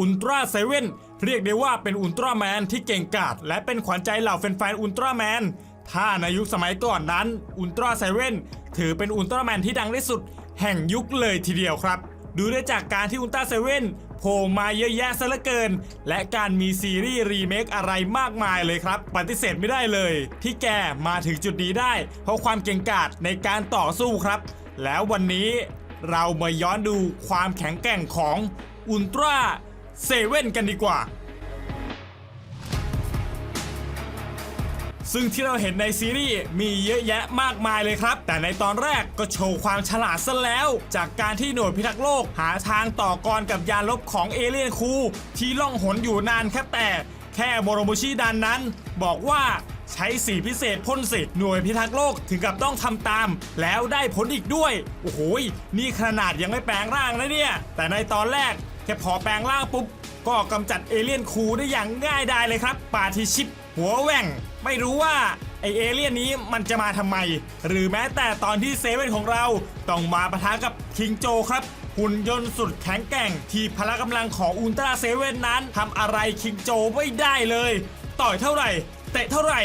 อุลตร้าเซเว่นเรียกได้ว่าเป็นอุลตร้าแมนที่เก่งกาจและเป็นขวัญใจเหล่าแฟนๆอุลตร้าแมนถ้าในยุคสมัยก่อนนั้นอุลตร้าเซเว่นถือเป็นอุลตร้าแมนที่ดังที่สุด แห่งยุคเลยทีเดียวครับ ดูได้จากการที่อุลตร้าเซเว่นโผล่มาเยอะแยะซะเหลือเกิน และการมีซีรีส์รีเมคอะไรมากมายเลยครับ ปฏิเสธไม่ได้เลย ที่แกมาถึงจุดนี้ได้ เพราะความเก่งกาจในการต่อสู้ครับ แล้ววันนี้เรามาย้อนดูความแข็งแกร่งของอุลตร้า เซเว่นกันดีกว่า ซึ่งที่เราเห็นในซีรีส์มีเยอะแยะมากมายเลยครับ แต่ในตอนแรกก็โชว์ความฉลาดซะแล้ว จากการที่หน่วยพิทักษ์โลกหาทางต่อกรกับยานลบของเอเลี่ยนคู ที่ล่องหนอยู่นานแค่แต่แค่โมโรโมชิดันนั้น บอกว่าใช้สีพิเศษพ่นสิหน่วยพิทักษ์โลกถึงกับต้องทำตาม แล้วได้ผลอีกด้วย โอ้โหยนี่ขนาดยังไม่แปลงร่างนะเนี่ย แต่ในตอนแรก แค่พอแปลงร่างปุ๊บ ก็กำจัดเอเลี่ยนคูได้อย่างง่ายดายเลยครับปาทิชิป หัวแหว่ง ไม่รู้ว่าไอเอเลี่ยนนี้มันจะมาทำไม หรือแม้แต่ตอนที่เซเว่นของเราต้องมาปะทะกับคิงโจครับ หุ่นยนต์สุดแข็งแกร่ง ที่พละกำลังของอุลตร้าเซเว่นนั้นทำอะไรคิงโจไม่ได้เลย ต่อยเท่าไหร่ เตะเท่าไหร่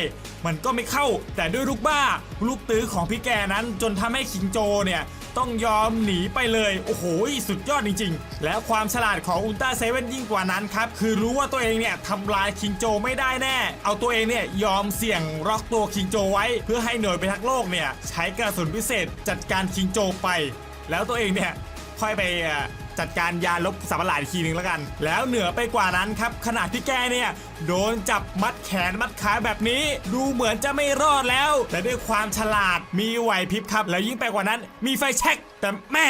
มันก็ไม่เข้า แต่ด้วยลูกบ้า ลูกตื้อของพี่แกนั้นจนทำให้คิงโจเนี่ย ต้องยอมหนีไปเลย โอ้โห สุดยอดจริง ๆ แล้วความฉลาดของอุลตร้าเซเว่นยิ่งกว่านั้นครับ คือรู้ว่าตัวเองเนี่ยทำลายคิงโจไม่ได้แน่ เอาตัวเองเนี่ยยอมเสี่ยงล็อกตัวคิงโจไว้ เพื่อให้หน่วยไปทักโลกเนี่ยใช้กระสุนพิเศษจัดการคิงโจไป แล้วตัวเองเนี่ยค่อยไปอ่อ จัดการยาลบสัตว์ปหลาดอีกทีหนึ่งแล้วกัน แล้วเหนือไปกว่านั้นครับขนาดที่แกเนี่ยโดนจับมัดแขนมัดขาแบบนี้ ดูเหมือนจะไม่รอดแล้ว แต่ด้วยความฉลาดมีไหวพริบครับ แล้วยิ่งไปกว่านั้น มีไฟแช็กแต่แม่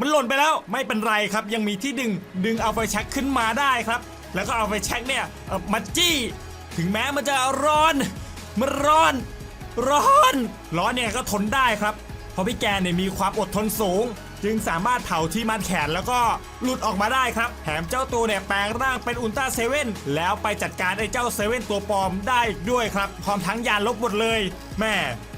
มันหล่นไปแล้วไม่เป็นไรครับ ยังมีที่ดึงดึงเอาไฟแช็กขึ้นมาได้ครับ แล้วก็เอาไฟแช็กเนี่ยมาจี้ ถึงแม้มันจะร้อน มันร้อน ร้อน ร้อนเนี่ยก็ทนได้ครับ เพราะพี่แกเนี่ยมีความอดทนสูง จึงสามารถเผาที่มัดแขนแล้วก็หลุดออกมาได้ครับแถมเจ้าตัวเนี่ยแปลงร่างเป็นอุลตร้าเซเว่นแล้วไปจัดการไอ้เจ้าเซเว่นตัวปลอมได้อีกด้วยครับพร้อมทั้งยานลบหมดเลยแม่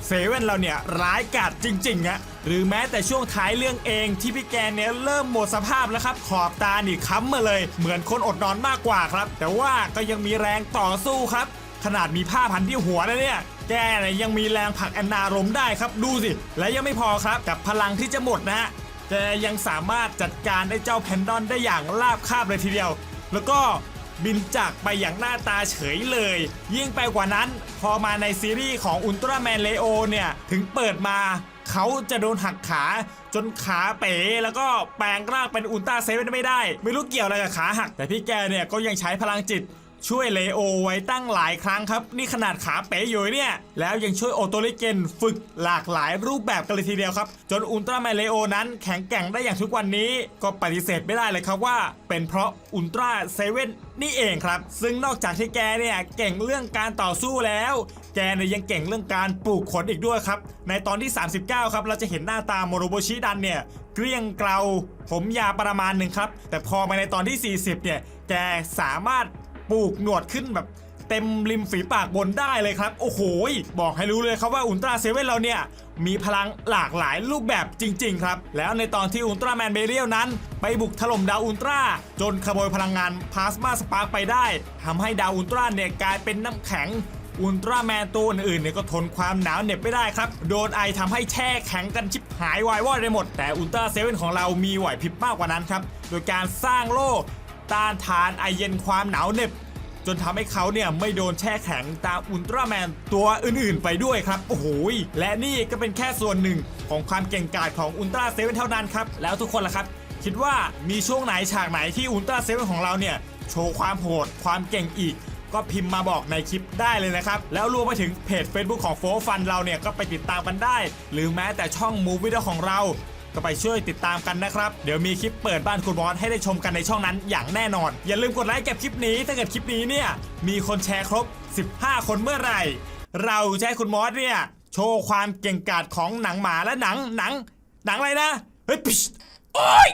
เซเว่นเราเนี่ยร้ายกาจจริงๆอะหรือแม้แต่ช่วงท้ายเรื่องเองที่พี่แกเนี่ยเริ่มหมดสภาพแล้วครับ ขอบตานี่ค้ำมาเลย เหมือนคนอดนอนมากกว่าครับ แต่ว่าก็ยังมีแรงต่อสู้ครับ ขนาดมีผ้าพันที่หัวแล้วเนี่ยแกเนี่ยยังมีแรงผลักแอนนาลมได้ครับดูสิ และยังไม่พอครับกับพลังที่จะหมดนะฮะ แกยังสามารถจัดการไอ้เจ้าแพนดอนได้อย่างราบคาบเลยทีเดียว แล้วก็บินจากไปอย่างหน้าตาเฉยเลย ยิ่งไปกว่านั้น พอมาในซีรีส์ของอุลตร้าแมนเลโอเนี่ย ถึงเปิดมา เขาจะโดนหักขาจนขาเป๋แล้วก็แปลงร่างเป็นอุลตร้าเซเว่นไม่ได้ ไม่รู้เกี่ยวอะไรกับขาหัก แต่พี่แกเนี่ยก็ยังใช้พลังจิต ช่วยเลโอไว้ตั้งหลายครั้งครับ นี่ขนาดขาเป๋อยู่เนี่ย แล้วยังช่วยโอโตริเกนฝึกหลากหลายรูปแบบกันเลยทีเดียวครับ จนอุลตร้าแมนเลโอนั้นแข็งแกร่งได้อย่างทุกวันนี้ ก็ปฏิเสธไม่ได้เลยครับว่า เป็นเพราะอุลตร้าเซเว่นนี่เองครับ ซึ่งนอกจากที่แกเนี่ยเก่งเรื่องการต่อสู้แล้ว แกเนี่ยยังเก่งเรื่องการปลูกขนอีกด้วยครับ ในตอนที่ 39 ครับเราจะเห็นหน้าตาโมโรโบชิดันเนี่ยเกลี้ยงเกลาผมยาวประมาณหนึ่งครับ แต่พอมาในตอนที่ 40 เนี่ย แกสามารถ ปลูกหนวดขึ้นแบบเต็มริมฝีปากบนได้เลยครับ โอ้โหบอกให้รู้เลยครับว่าอุลตร้าเซเว่นเราเนี่ยมีพลังหลากหลายรูปแบบจริง ๆ ครับ แล้วในตอนที่อุลตร้าแมนเบเรียลนั้น ไปบุกถล่มดาวอุลตร้า จนขโมยพลังงานพลาสมาสปาร์กไปได้ทำให้ดาวอุลตร้าเนี่ยกลายเป็นน้ำแข็งอุลตร้าแมนตัวอื่นๆเนี่ยก็ทนความหนาวเหน็บไม่ได้ครับ โดนไอทำให้แช่แข็งกันชิบหายวายวอดไปหมด แต่อุลตร้าเซเว่นของเรามีไหวพริบมากกว่านั้นครับ โดยการสร้างโล่ ต้านทานไอเย็นความหนาวเหน็บ จนทำให้เขาเนี่ยไม่โดนแช่แข็งตามอุลตร้าแมนตัวอื่นๆ ไปด้วยครับ โอ้โหและนี่ก็เป็นแค่ส่วนหนึ่งของความเก่งกาจของอุลตร้าเซเว่นเท่านั้นครับ แล้วทุกคนล่ะครับ คิดว่ามีช่วงไหนฉากไหนที่อุลตร้าเซเว่นของเราเนี่ยโชว์ความโหดความเก่งอีกก็พิมพ์มาบอกในคลิปได้เลยนะครับ แล้วรวมไปถึงเพจ Facebook ของโฟฟันเราเนี่ย ก็ไปติดตามกันได้ หรือแม้แต่ช่องมูฟวิดีโอของเรา ก็ไปช่วยติดตามกันนะครับ เดี๋ยวมีคลิปเปิดบ้านคุณบอสให้ได้ชมกันในช่องนั้นอย่างแน่นอน อย่าลืมกดไลค์เก็บคลิปนี้ ถ้าเกิดคลิปนี้เนี่ยมีคนแชร์ครบ 15 คนเมื่อไหร่ เราจะให้คุณมอสเนี่ยโชว์ความเก่งกาจของหนังหมาและหนังหนัง หนังอะไรนะ เฮ้ยปิชโอ๊ย